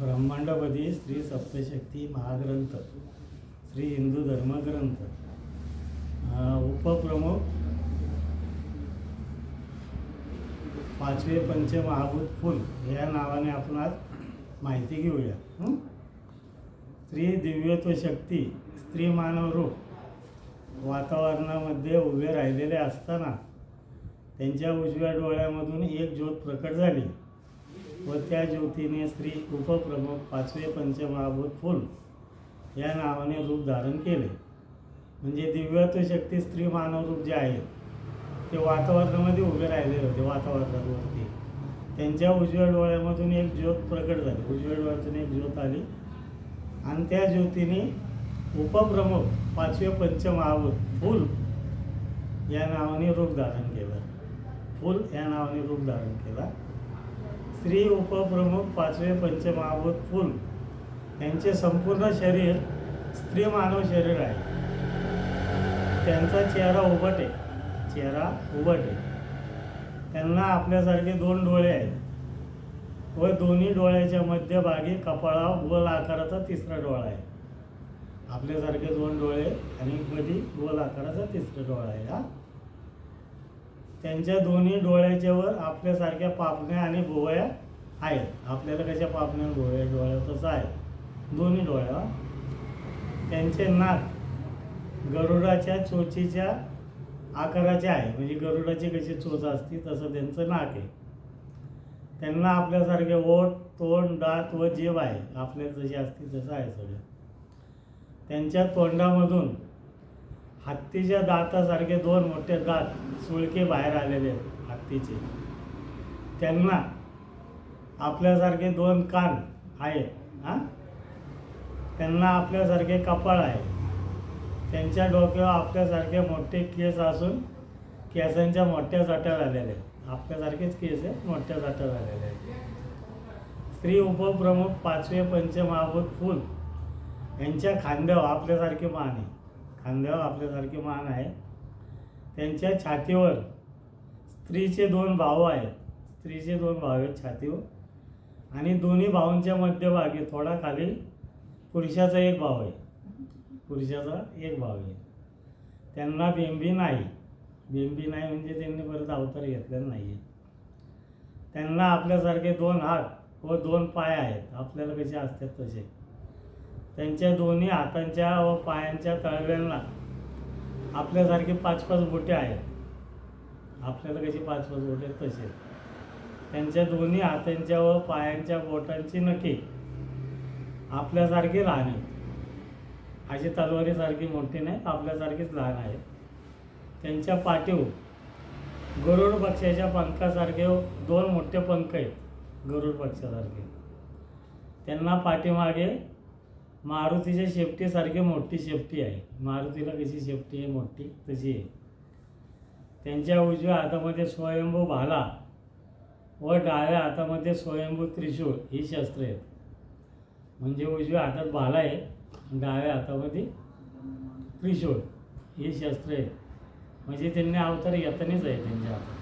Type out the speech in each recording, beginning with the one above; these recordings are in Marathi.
ब्रह्मांडामध्ये स्त्री सप्तशक्ती महाग्रंथ श्री हिंदू धर्मग्रंथ. उपप्रमुख पाचवे पंचमहाभूत फुल या नावाने आपण आज माहिती घेऊया. स्त्री दिव्यत्व शक्ती स्त्री मानव रूप. वातावरणामध्ये उभे राहिलेले असताना त्यांच्या उजव्या डोळ्यामधून एक ज्योत प्रकट झाली. व त्या ज्योतीने स्त्री उपप्रमुख पाचवे पंचमहाभूत फुल या नावाने रूप धारण केले. म्हणजे दिव्यत्व शक्ती स्त्री मानव रूप जे आहे ते वातावरणामध्ये उभे राहिलेले होते वातावरणावरती. त्यांच्या उजव्या डोळ्यामधून एक ज्योत प्रकट झाली. उजव्या डोळ्यातून एक ज्योत आली. आणि त्या ज्योतीने उपप्रमुख पाचवे पंचमहाभूत फुल या नावाने रूप धारण केलं. फुल या नावाने रूप धारण केला. स्त्री उपप्रमुख पाचवे पंचमहाभूत फुल. यांचे संपूर्ण शरीर स्त्री मानव शरीर आहे. त्यांचा चेहरा उभट. आहे चेहरा उभट. आहे त्यांना आपल्यासारखे दोन डोळे आहेत. व दोन्ही डोळ्याच्या मध्यभागी कपाळा गोल आकाराचा तिसरा डोळा आहे. आपल्यासारखे दोन डोळे आणि मध्ये गोल आकाराचा तिसरा डोळा आहे हा. त्यांच्या दोन्ही डोळ्याच्यावर आपल्यासारख्या पापण्या आणि भोवया आहेत. आपल्याला कशा पापण्या आणि भोवया डोळ्या? तसं आहे. दोन्ही डोळ्या त्यांचे नाक गरुडाच्या चोचीच्या आकाराचे आहे. म्हणजे गरुडाची कशी चोच असते तसं त्यांचं नाक आहे. त्यांना आपल्यासारखे ओठ तोंड दात व जीव आहे. आपल्याला जशी असते तसं आहे सगळं. त्यांच्या तोंडामधून हत्तीच्या दातासारखे दोन मोठे दात सुळके बाहेर आलेले आहेत हत्तीचे. त्यांना आपल्यासारखे दोन कान आहेत हां? त्यांना आपल्यासारखे कपाळ आहे. त्यांच्या डोक्यावर आपल्यासारखे मोठे केस असून केसांच्या मोठ्या जाट्या झालेल्या आहेत. आपल्यासारखेच केस आहेत मोठ्या जाट्या झालेल्या आहेत. स्त्री उपप्रमुख पाचवे पंचमहाभूत फूल यांच्या खांद्यावर आपल्यासारखे मान आहे. खांद्यावर आपल्यासारखे मान आहे. त्यांच्या छातीवर स्त्रीचे दोन भाऊ आहेत. स्त्रीचे दोन भाऊ आहेत छातीवर आणि दोन्ही भावांच्या मध्यभागी थोडा खाली पुरुषाचा एक भाव आहे. पुरुषाचा एक भाव आहे. त्यांना बेंबी नाही. बेंबी नाही म्हणजे त्यांनी परत अवतार घेतलेला नाही आहे त्यांना आपल्यासारखे दोन हात व दोन पाय आहेत. आपल्याला कसे असतात तसे. त्यांच्या दोन्ही हातांच्या व पायांच्या तळव्यांना आपल्यासारखे पाच पाच बोटे आहेत. आपल्याला कशी पाच पाच बोटे आहेत? तसे. त्यांच्या दोन्ही हातांच्या व पायांच्या बोटांची नखे आपल्यासारखी लहान आहेत. अशी तलवारीसारखी मोठी नाही आपल्यासारखीच लहान आहेत. त्यांच्या पाठीव गरुड पक्षाच्या पंखासारखे दोन मोठे पंख आहेत गरुड पक्षासारखे त्यांना पाठीमागे मारुतीच्या शेपटीसारखी मोठी शेपटी आहे. मारुतीला कशी शेपटी आहे? मोठी तशी आहे. त्यांच्या उजव्या हातामध्ये स्वयंभू भाला व डाव्या हातामध्ये स्वयंभू त्रिशूळ ही शस्त्र आहेत. म्हणजे उजव्या हातात भाला आहे डाव्या हातामध्ये त्रिशूळ ही शस्त्र आहेत. म्हणजे त्यांनी अवतार येतानीच आहे त्यांच्या हातात.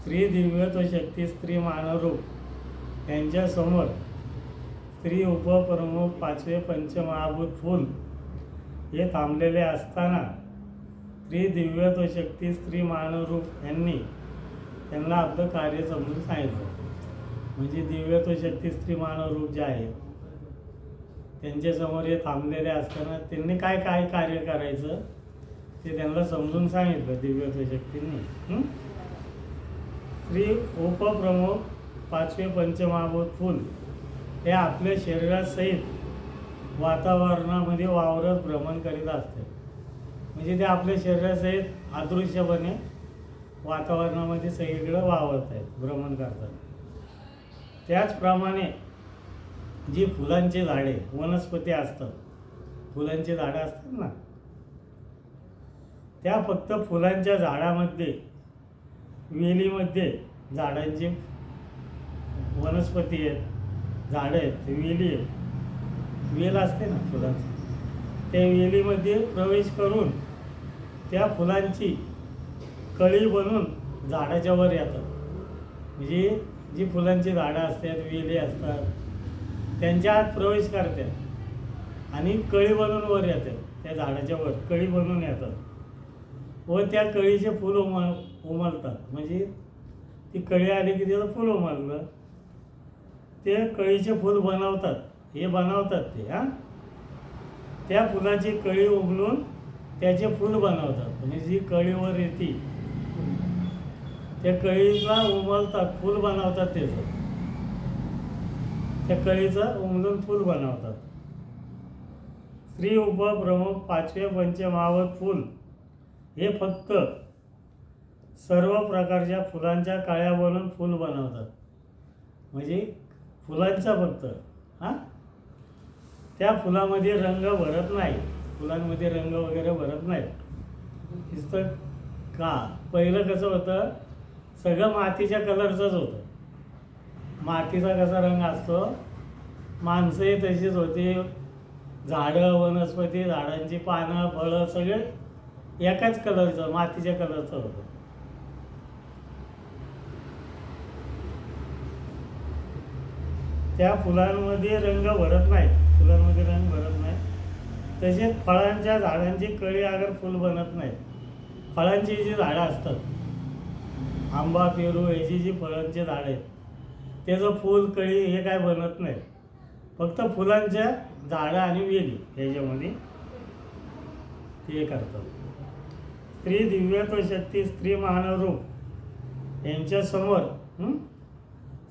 स्त्री दिव्यत्व शक्ती स्त्री मानवरूप त्यांच्यासमोर स्त्री उपप्रमुख पाचवे पंचमहाभूत फूल हे थांबलेले असताना स्त्री दिव्यत्व शक्ती स्त्री मानवरूप यांनी त्यांना आपलं कार्य समजून सांगितलं. म्हणजे दिव्यत्व शक्ती स्त्री मानवरूप जे आहेत त्यांच्यासमोर हे थांबलेले असताना त्यांनी काय काय कार्य करायचं ते त्यांना समजून सांगितलं दिव्यत्व शक्तींनी स्त्री उपप्रमुख पाचवे पंचमहाभूत फूल हे आपल्या शरीरासहित वातावरणामध्ये वावरत भ्रमण करीत असते. म्हणजे ते आपल्या शरीरासहित अदृश्यपणे वातावरणामध्ये सगळीकडे वावरत आहेत भ्रमण करतात त्याचप्रमाणे जी फुलांची झाडे वनस्पती असतात. फुलांची झाडं असतात ना? त्या फक्त फुलांच्या झाडामध्ये वेलीमध्ये झाडांची वनस्पती आहेत. झाडं आहेत ते वेली आहेत. वेल असते ना फुलांची. त्या वेलीमध्ये प्रवेश करून त्या फुलांची कळी बनून झाडाच्या वर येतात. म्हणजे जी फुलांची झाडं असतात वेली असतात त्यांच्या आत प्रवेश करतात आणि कळी बनून वर येतात त्या झाडाच्या वर कळी बनून येतात. व त्या कळीचे फुल उमल उमलतात. म्हणजे ती कळी आली की त्याचं फुल उमललं. ते कळीचे फूल बनवतात. हे बनवतात ते हां? त्या फुलाची कळी उमलून त्याचे फूल बनवतात. म्हणजे जी कळीवर येते त्या कळीला उमलतात फूल बनवतात त्याचं त्या कळीचं उमलून फूल बनवतात. स्त्री उपप्रमुख पाचवे पंचमावत फूल हे फक्त सर्व प्रकारच्या फुलांच्या काळ्या बनवून फूल बनवतात. म्हणजे फुलांचा फक्त हां? त्या फुलामध्ये रंग भरत नाही फुलांमध्ये रंग वगैरे भरत नाही दिसतं का? पहिलं कसं होतं? सगळं मातीच्या कलरचंच होतं. मातीचा कसा रंग असतो? माणसंही तशीच होती. झाडं वनस्पती झाडांची पानं फळं सगळे एकाच कलरचं मातीच्या कलरचं होतं. त्या फुलांमध्ये रंग भरत नाही फुलांमध्ये रंग भरत नाही तसेच फळांच्या झाडांची कळी अगर फुल बनत नाही फळांची जी झाडं असतात आंबा पेरू ह्याची जी फळांची झाडं आहेत त्याचं फूल कळी हे काय बनत नाही फक्त फुलांच्या झाडं आणि वेली ह्याच्यामध्ये ते करतात. स्त्री दिव्यत्व शक्ती स्त्री महानरूप यांच्यासमोर हं?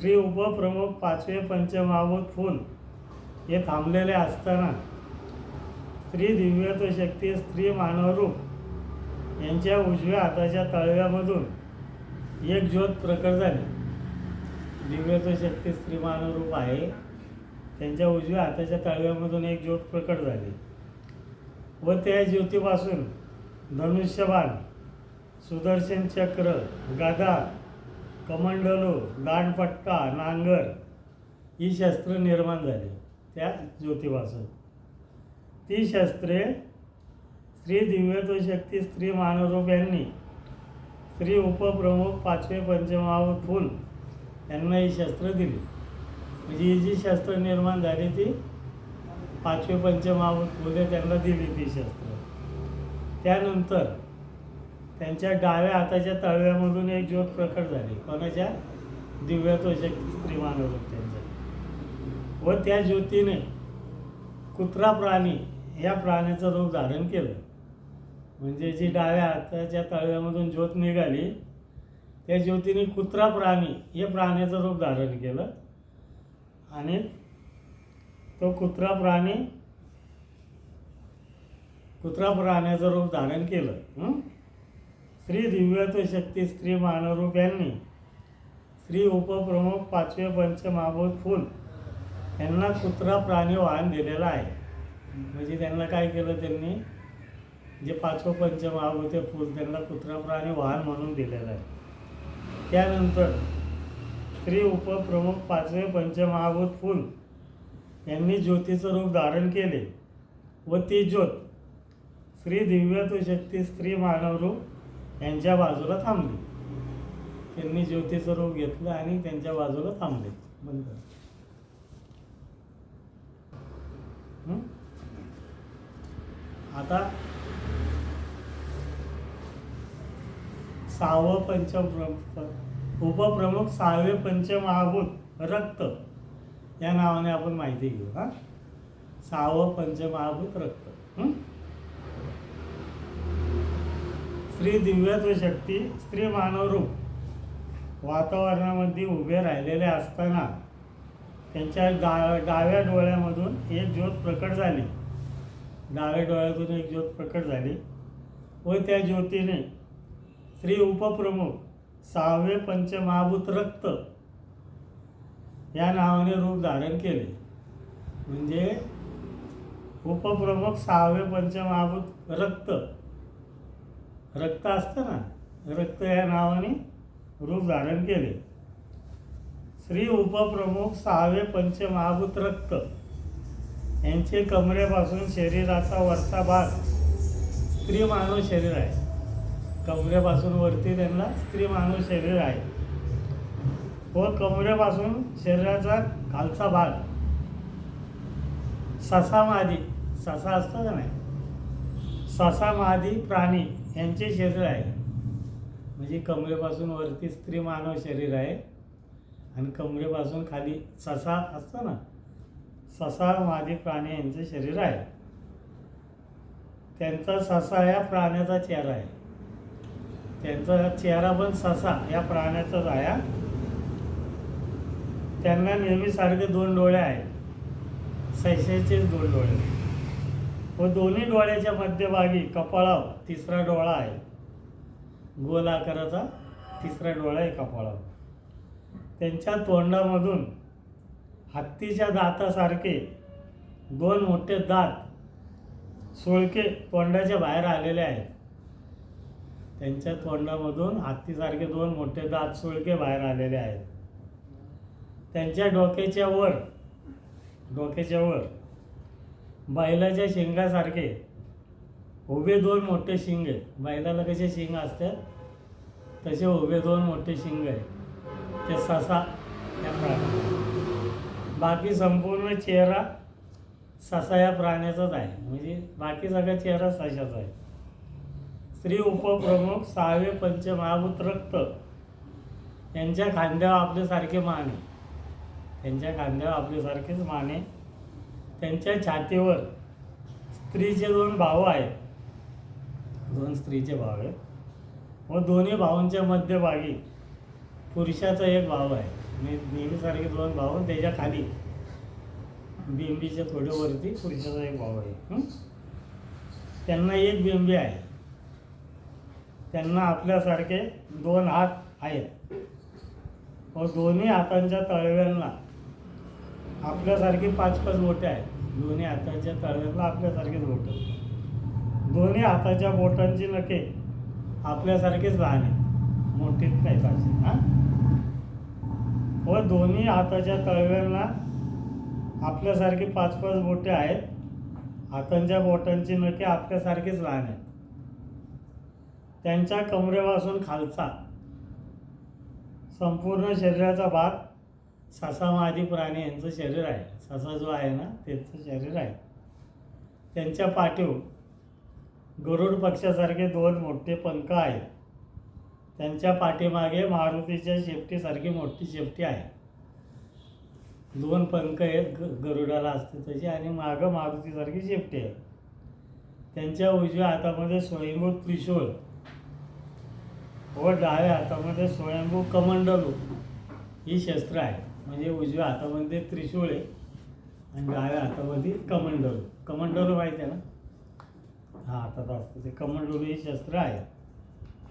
श्री उपप्रमुख पाचवे पंचमाभूत फूल हे थांबलेले असताना स्त्री दिव्यत्व शक्ती स्त्री मानवरूप यांच्या उजव्या हाताच्या तळव्यामधून एक ज्योत प्रकट झाली. दिव्यत्व शक्ती स्त्री मानवरूप आहे. त्यांच्या उजव्या हाताच्या तळव्यामधून एक ज्योत प्रकट झाली. व त्या ज्योतीपासून धनुष्यबाण सुदर्शन चक्र गदा कमंडलो दांडपट्टा नांगर ही शस्त्र निर्माण झाली त्या ज्योतिपासून ती शस्त्रे स्त्री दिव्यत्व शक्ती स्त्री मानवरूप यांनी स्त्री उपप्रमुख पाचवे पंचमावत फुल यांना ही शस्त्र दिली. म्हणजे ही जी शस्त्र निर्माण झाली ती पाचवे पंचमाव फुले त्यांना दिली ती शस्त्र. त्यानंतर त्यांच्या डाव्या हाताच्या तळव्यामधून एक ज्योत प्रकट झाली. कोणाच्या? दिव्यत्व शक्ती स्त्री मानवरूप व त्या ज्योतीने कुत्रा प्राणी या प्राण्याचं रूप धारण केलं. म्हणजे जी डाव्या हाताच्या तळव्यामधून ज्योत निघाली त्या ज्योतीने कुत्रा प्राणी हे प्राण्याचं रूप धारण केलं. आणि तो कुत्रा प्राणी कुत्रा प्राण्याचं रूप धारण केलं. श्री स्त्री दिव्यत्व शक्ती स्त्री मानवरूप यांनी स्त्री उपप्रमुख पाचवे पंच महाभूत फूल यांना कुत्रा प्राणी वाहन दिलेला आहे. म्हणजे त्यांना काय केलं त्यांनी? जे पाचवं पंचमहाभूत आहे फूल त्यांना कुत्रा प्राणी वाहन म्हणून दिलेलं आहे. त्यानंतर स्त्री उपप्रमुख पाचवे पंचमहाभूत फूल यांनी ज्योतीचं रूप धारण केले व ती ज्योत श्री दिव्यत्व शक्ती स्त्री मानवरूप यांच्या बाजूला थांबली. त्यांनी ज्योतीचं रूप घेतलं आणि त्यांच्या बाजूला थांबले. बंद. आता सहावं पंचप्रमुख उपप्रमुख सहावे पंचमहाभूत रक्त. या नावाने आपण माहिती घेऊ हा? सहावं पंचमहाभूत रक्त हं? स्त्री दिव्यत्व शक्ती स्त्री मानवरूप वातावरणामध्ये उभे राहिलेले असताना त्यांच्या डा डाव्या डोळ्यामधून एक ज्योत प्रकट झाली. डाव्या डोळ्यातून एक ज्योत प्रकट झाली व त्या ज्योतीने स्त्री उपप्रमुख सहावे पंचमहाभूत रक्त या नावाने रूप धारण केले. म्हणजे उपप्रमुख सहावे पंचमहाभूत रक्त रक्त असतं ना रक्त या नावाने रूप धारण केले. श्री उपप्रमुख सहावे पंचमहाभूत रक्त. यांचे कमरेपासून शरीराचा वरचा भाग स्त्री मानव शरीर आहे. कमरेपासून वरती त्यांना स्त्री मानव शरीर आहे. व कमरेपासून शरीराचा खालचा भाग. ससा मादी ससा असतं का नाही? ससा मादी प्राणी. यांचे शरीर आहे. म्हणजे कमरेपासून वरती स्त्री मानव शरीर आहे. आणि कमरेपासून खाली ससा असतं ना ससा मादी प्राणी यांचे शरीर आहे. त्यांचा ससा या प्राण्याचा चेहरा आहे. त्यांचा चेहरा पण ससा या प्राण्याचाच आहे त्यांना नेहमी सारखे दोन डोळे आहेत. सैशेचेच दोन डोळे. व दोन्ही डोळ्याच्या मध्यभागी कपाळावर तिसरा डोळा आहे. गोल आकाराचा तिसरा डोळा आहे कपाळावर. त्यांच्या तोंडामधून हत्तीच्या दातासारखे दोन मोठे दात सुळके तोंडाच्या बाहेर आलेले आहेत. त्यांच्या तोंडामधून हत्तीसारखे दोन मोठे दात सुळके बाहेर आलेले आहेत. त्यांच्या डोक्याच्या वर डोक्याच्या वर बैलाच्या शेंगासारखे. उभे दोन मोठे शिंग आहेत. बैलाला कसे शिंग असतात? तसे उभे दोन मोठे शिंग आहेत. ते ससा या प्राण्याचे बाकी संपूर्ण चेहरा ससा या प्राण्याचाच आहे. म्हणजे बाकी सगळा चेहरा सशाचा आहे. स्त्री उपप्रमुख सहावे पंचमहाभूत रक्त. यांच्या खांद्यावर आपल्यासारखे मान. आहे त्यांच्या खांद्यावर आपल्यासारखेच मान. आहे त्यांच्या छातीवर स्त्रीचे दोन भाऊ आहेत. दोन स्त्रीचे भाव आहेत. व दोन्ही भाऊंच्या मध्यभागी पुरुषाचा एक भाव आहे. म्हणजे नेहमीसारखे दोन भाऊ त्याच्याखाली बिंबीच्या थोड्यावरती पुरुषाचा एक भाव आहे. त्यांना एक बिंबी आहे. त्यांना आपल्यासारखे दोन हात आहेत. व दोन्ही हातांच्या तळव्यांना आपल्यासारखी पाच पाच बोटे आहेत. दोन्ही हाताच्या तळव्यांना आपल्यासारखेच बोटं. दोन्ही हाताच्या बोटांची नखे आपल्यासारखेच लहान आहेत. मोठीच नाही पाहिजे हां? व दोन्ही हाताच्या तळव्यांना आपल्यासारखी पाच पाच बोटे आहेत. हातांच्या बोटांची नखे आपल्यासारखेच लहान आहेत. त्यांच्या कमरेपासून खालचा संपूर्ण शरीराचा भाग ससामादी प्राणी यांचं शरीर आहे. ससा जो आहे ना त्यांचं शरीर आहे. त्यांच्या पाठीव गरुड पक्षासारखे दोन मोठे पंख आहेत. त्यांच्या पाठीमागे मारुतीच्या शेपटीसारखी मोठी शेपटी आहे. दोन पंख आहेत ग गरुडाला असते तशी आणि मागं मारुतीसारखी शेपटी आहे. त्यांच्या उजव्या हातामध्ये स्वयंभू त्रिशूळ व डाव्या हातामध्ये स्वयंभू कमंडलू ही शस्त्र आहे. म्हणजे उजव्या हातामध्ये त्रिशूळ आहे आणि डाव्या हातामध्ये कमंडोल. कमंडोल माहिती आहे ना? हा हातात असतं ते कमंडोल हे शस्त्र आहे.